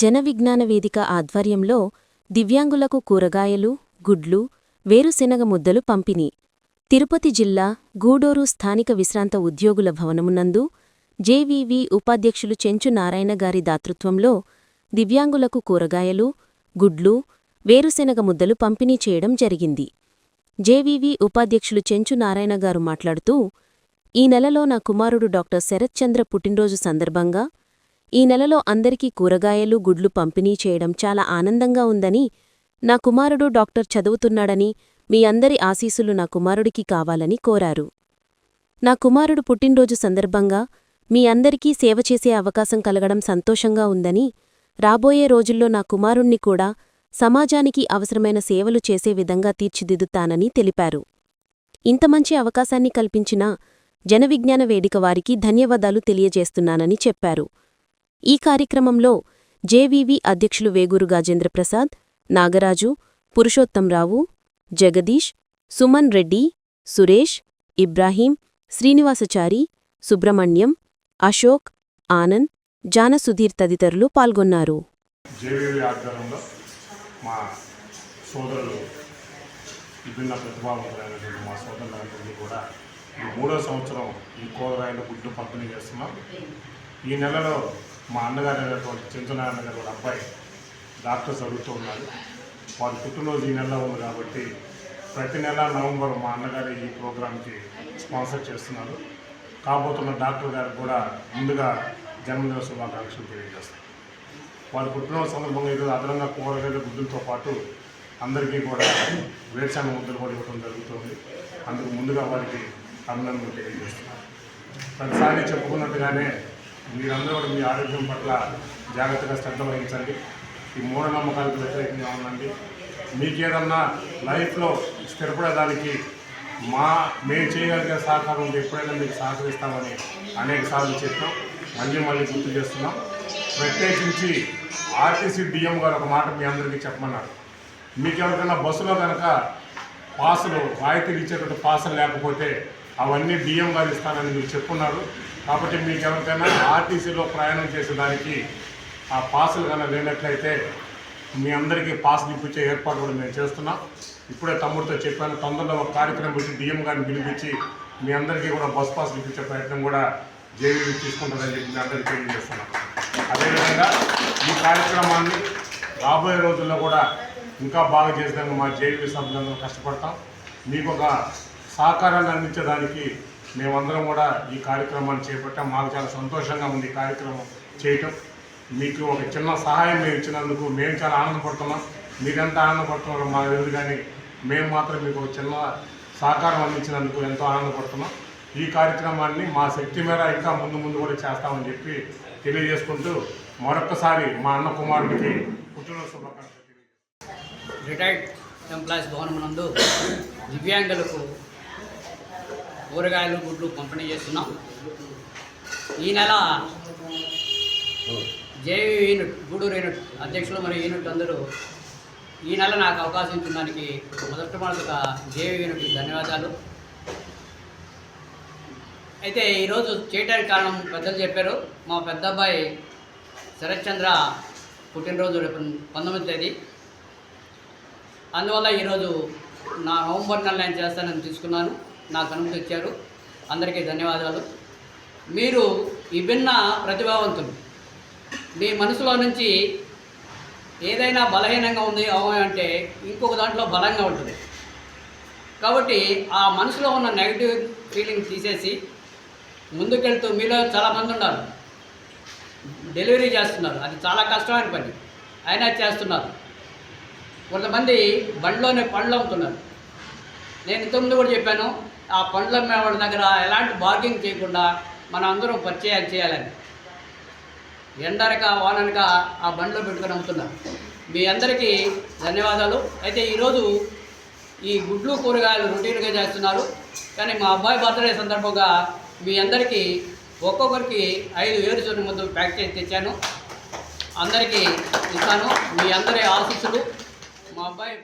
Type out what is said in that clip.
జనవిజ్ఞాన వేదిక ఆధ్వర్యంలో దివ్యాంగులకు కూరగాయలు గుడ్లు వేరుశెనగ ముద్దలు పంపిణీ. తిరుపతి జిల్లా గూడూరు స్థానిక విశ్రాంత ఉద్యోగుల భవనమునందు జేవీవీ ఉపాధ్యక్షులు చెంచు నారాయణ గారి దాతృత్వంలో దివ్యాంగులకు కూరగాయలు గుడ్లు వేరుశెనగ ముద్దలు పంపిణీ చేయడం జరిగింది. జేవీవీ ఉపాధ్యక్షులు చెంచు నారాయణ గారు మాట్లాడుతూ ఈ నెలలో నా కుమారుడు డాక్టర్ శరత్చంద్ర పుట్టినరోజు సందర్భంగా ఈ నెలలో అందరికీ కూరగాయలు గుడ్లు పంపిణీ చేయడం చాలా ఆనందంగా ఉందని నా కుమారుడు డాక్టర్ చదువుతున్నాడని మీ అందరి ఆశీసులు నా కుమారుడికి కావాలని కోరారు. నా కుమారుడు పుట్టినరోజు సందర్భంగా మీ అందరికీ సేవ చేసే అవకాశం కలగడం సంతోషంగా ఉందని రాబోయే రోజుల్లో నా కుమారుణ్ణి కూడా సమాజానికి అవసరమైన సేవలు చేసే విధంగా తీర్చిదిద్దుతానని తెలిపారు. ఇంత మంచి అవకాశాన్ని కల్పించిన జనవిజ్ఞాన వేదిక వారికి ధన్యవాదాలు తెలియజేస్తున్నానని చెప్పారు. ఈ కార్యక్రమంలో జేవీవీ అధ్యక్షులు వేగూరు గాజేంద్రప్రసాద్ నాగరాజు పురుషోత్తంరావు జగదీష్ సుమన్ రెడ్డి సురేష్ ఇబ్రాహీం శ్రీనివాసచారి సుబ్రహ్మణ్యం అశోక్ ఆనంద్ జానసుధీర్ తదితరులు పాల్గొన్నారు. మా సోదరులు విభిన్న ప్రతిభావంతులైనటువంటి మా సోదరులందరినీ కూడా ఈ మూడో సంవత్సరం ఈ కూరగాయల గుడ్లు పంపిణీ చేస్తున్నాం. ఈ నెలలో మా అన్నగారు అయినటువంటి చింతనారాయణ గారు వాళ్ళ అబ్బాయి డాక్టర్ చదువుతూ ఉన్నారు. వారి పుట్టినరోజు ఈ నెలలో ఉంది కాబట్టి ప్రతి నెల నవంబర్ మా అన్నగారు ఈ ప్రోగ్రాంకి స్పాన్సర్ చేస్తున్నారు. కాబోతున్న డాక్టర్ గారికి కూడా ముందుగా జన్మదిన శుభాకాంక్షలు తెలియజేస్తారు. వాళ్ళ పుట్టినరోజు సందర్భంగా ఈరోజు అదనంగా కూరగాయల గుడ్డులతో పాటు అందరికీ కూడా వేరుశనగ ముద్దలు కూడా ఇవ్వడం జరుగుతుంది. అందుకు ముందుగా వారికి అభినందనలు తెలియజేస్తున్నారు. ప్రతిసారి చెప్పుకున్నట్టుగానే మీరందరూ కూడా మీ ఆరోగ్యం పట్ల జాగ్రత్తగా శ్రద్ధ వహించండి. ఈ మూఢనమ్మకాలకు వ్యతిరేకంగా ఉండండి. మీకేదన్నా లైఫ్లో స్థిరపడేదానికి మా మేము చేయగలిగే సహకారం ఉంటే ఎప్పుడైనా మీకు సహకరిస్తామని అనేక సార్లు చెప్పాం. మళ్ళీ మళ్ళీ గుర్తు చేస్తున్నాం. ప్రత్యేకించి ఆర్టీసీ డిఎం గారు ఒక మాట మీ అందరికీ చెప్పమన్నారు. మీకు ఎవరికైనా బస్సులో కనుక పాసులు రాయితీలు ఇచ్చేటట్టు పాసులు లేకపోతే అవన్నీ బియ్యం గారు ఇస్తానని మీరు చెప్పున్నారు. కాబట్టి మీకు ఎవరికైనా ఆర్టీసీలో ప్రయాణం చేసేదానికి ఆ పాసులు కన్నా లేనట్లయితే మీ అందరికీ పాస్ దిప్పించే ఏర్పాటు కూడా మేము చేస్తున్నాం. ఇప్పుడే తమ్ముడితో చెప్పాను తొందరలో ఒక కార్యక్రమం పెట్టి డిఎం గారిని పిలిపించి మీ అందరికీ కూడా బస్ పాస్ ఇప్పించే ప్రయత్నం కూడా జేవీ తీసుకుంటుందని చెప్పి మీ అందరికీ తెలియజేస్తున్నాం. అదేవిధంగా ఈ కార్యక్రమాన్ని రాబోయే రోజుల్లో కూడా ఇంకా బాగా చేసేందుకు మా జేవీ సభ్యులందరూ కష్టపడతాం. మీకు ఒక సహకారాన్ని అందించడానికి మేమందరం కూడా ఈ కార్యక్రమాన్ని చేపట్టాం. మాకు చాలా సంతోషంగా ఉంది ఈ కార్యక్రమం చేయటం. మీకు ఒక చిన్న సహాయం మేము ఇచ్చినందుకు మేము చాలా ఆనందపడుతున్నాం. మీరెంత ఆనందపడుతున్నారో మాకు తెలియదు కానీ మేము మాత్రం మీకు ఒక చిన్న సహకారం అందించినందుకు ఎంతో ఆనందపడుతున్నాం. ఈ కార్యక్రమాన్ని మా శక్తి మేర ఇంకా ముందు ముందు కూడా చేస్తామని చెప్పి తెలియజేసుకుంటూ మరొక్కసారి మా అన్న కుమారుడికి పుట్టినరోజు శుభాకాంక్షలు రిటైర్డ్ ఎంప్లాయీస్ భవనం నందు దివ్యాంగులకు కూరగాయలు గుడ్లు పంపిణీ చేస్తున్నాం. ఈ నెల జేవీ యూనిట్ గూడూరు యూనిట్ అధ్యక్షులు మరియు యూనిట్ అందరూ ఈ నెల నాకు అవకాశం ఇచ్చిన దానికి మొదటి మొదటిగా జేవీ యూనిట్కి ధన్యవాదాలు. అయితే ఈరోజు చేయడానికి కారణం పెద్దలు చెప్పారు. మా పెద్ద అబ్బాయి శరత్చంద్ర పుట్టినరోజు రేపు పంతొమ్మిది తేదీ. అందువల్ల ఈరోజు నా నవంబర్ నెల నేను చేస్తానని తీసుకున్నాను. నాకు అనుమతి ఇచ్చారు అందరికీ ధన్యవాదాలు. మీరు విభిన్న ప్రతిభావంతులు. మీ మనసులో నుంచి ఏదైనా బలహీనంగా ఉంది అంటే ఇంకొక దాంట్లో బలంగా ఉంటుంది. కాబట్టి ఆ మనసులో ఉన్న నెగిటివ్ ఫీలింగ్ తీసేసి ముందుకెళ్తూ మీలో చాలామంది ఉన్నారు. డెలివరీ చేస్తున్నారు. అది చాలా కష్టమైన పని. అయినా చేస్తున్నారు. కొంతమంది బండిలోనే పండ్లు అమ్ముతున్నారు నేను ఇంతకుముందు కూడా చెప్పాను ఆ పండ్ల వాళ్ళ దగ్గర ఎలాంటి బార్గింగ్ చేయకుండా మనం అందరం పరిచయాలు చేయాలని. ఎండనక వాననక ఆ బండిలో పెట్టుకొని అమ్ముతున్నారు మీ అందరికీ ధన్యవాదాలు. అయితే ఈరోజు ఈ గుడ్లు కూరగాయలు రొటీన్గా చేస్తున్నారు. కానీ మా అబ్బాయి బర్త్డే సందర్భంగా మీ అందరికీ ఒక్కొక్కరికి ఐదు వేరుశనగ ముందు ప్యాక్ చేసి తెచ్చాను. అందరికీ ఇస్తాను. మీ అందరి ఆశీస్సులు. మా అబ్బాయి